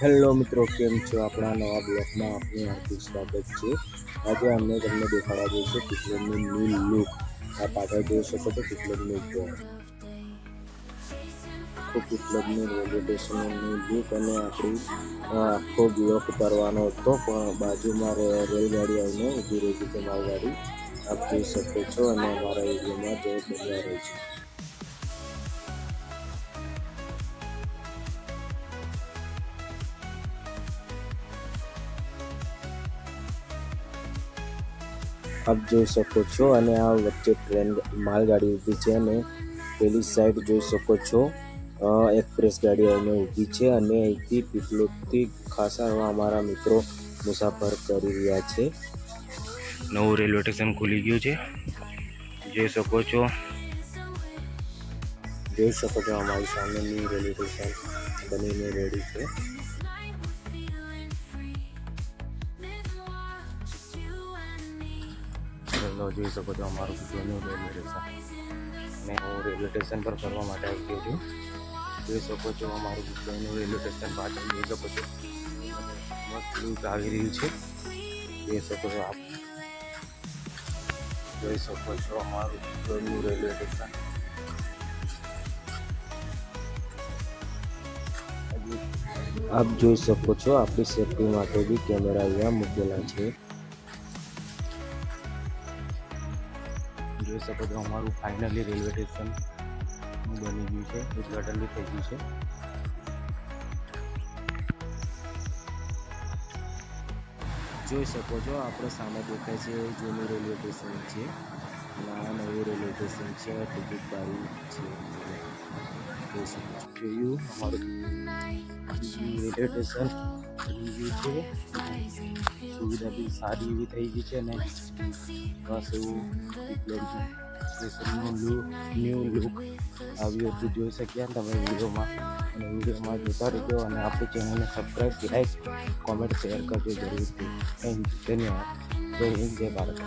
Hello મિત્રો, કેમ છો? આપણા નવા બ્લોગમાં આપનું હાર્દિક સ્વાગત છે. આજે અમે તમને દેખાડવા જઈશું પીપલમની ન્યૂ લુક આ પાછળ જોઈ શકો તો પીપલમનું ડ્રોઈંગ આખું પીપલમનું રેલવે લુક અને આપણી આખો બ્લોક કરવાનો હતો. પણ બાજુમાં રેલગાડી આવીને ઊભી રહી છે માલગાડી આપ જોઈ શકો છો અને અમારા એરિયામાં જોઈ બજાર છે. આપ જોઈ શકો છો અને આ વચ્ચે ટ્રેન માલગાડી ઊભી છે અને પેલી સાઈડ જોઈ શકો છો. એક્સપ્રેસ ગાડી અહીંયા ઊભી છે અને અહીંથી પીપલોદથી ખાસા અમારા મિત્રો મુસાફર કરી રહ્યા છે. નવું રેલવે સ્ટેશન ખુલી ગયું છે. જોઈ શકો છો. જોઈ શકો છો અમારી સામેની રેલવે સ્ટેશન બનીને રેડી છે. ચલો જોઈ શકો છો અમારું જૂનું રેલવે સ્ટેશન અને હું રેલવે સ્ટેશન પર ફરવા માટે આવી ગયો છું જોઈ શકો છો અમારું જૂનું રેલવે સ્ટેશન પાછળ જોઈ શકો છો મસ્ત લુક આવી રહ્યું છે જોઈ શકો છો આપ જોઈ શકો છો અમારું જૂનું રેલવે સ્ટેશન આપ જોઈ શકો છો આપણી સેફટી માટે બી કેમેરા અહીંયા મૂકેલા છે જોઈ શકો છો અમારું ફાઇનલી રેલવે સ્ટેશન બની ગયું છે ઉદઘાટન બી થઈ ગયું છે. જોઈ શકો છો આપણે સામે દેખાય છે જૂનું રેલવે સ્ટેશન છે આ નવું રેલવે સ્ટેશન છે ટિકિટ બારી છે. જોઈ શકો છો. જોયું અમારું રેલવે સ્ટેશન બની ગઈ છે સુવિધા બી સારી એવી થઈ ગઈ છે અને બસ એવું ન્યૂ લુક આવ્યો હતું જોઈ શક્યા તમે વિડીયોમાં અને વિડીયોમાં જોતા રહેજો અને આપણી ચેનલને સબસ્ક્રાઈબ લાઈક કોમેન્ટ શેર કરજો જરૂરથી થેન્ક ધન્યવાદ જય હિન્દ જય ભારત